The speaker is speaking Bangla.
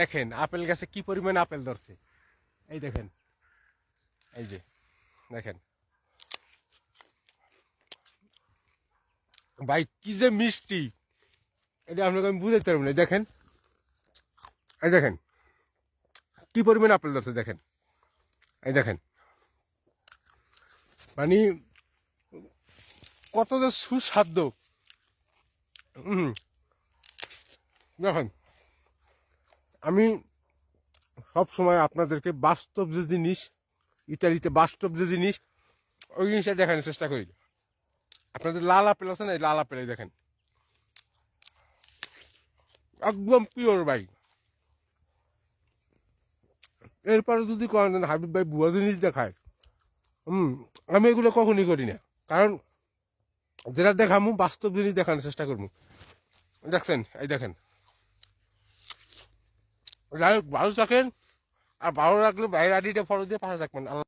দেখেন আপেল গাছে কি পরিমাণ আপেল ধরছে। এই দেখেন। এই যে, দেখেন। ভাই, কি যে মিষ্টি। এটা আপনাকে আমি বুঝাইতে পারব না দেখেন। এই দেখেন। কি পরিমাণ আপেল ধরছে, দেখেন। এই দেখেন। মানে কত যে সুস্বাদ্য দেখেন। আমি সব সময় আপনাদেরকে বাস্তব যে জিনিস ইটালিতে বাস্তব যে জিনিস, ওই জিনিসটা দেখানোর চেষ্টা করি। আপনাদের লাল আপেল আছে না? এই লাল আপেল দেখেন। একদম পিওর ভাই। এরপরে যদি করেন হাবিব ভাই বুয়া জিনিস দেখায়। হুম, আমি এগুলো কখনই করি না। কারণ যেটা দেখামু, বাস্তব জিনিস দেখানোর চেষ্টা করব দেখছেন? এই দেখেন। যাই হোক ভালো থাকেন। আর ভালো রাখলে বাইরে আডিটা ফলো দিয়ে পাশে থাকবেন।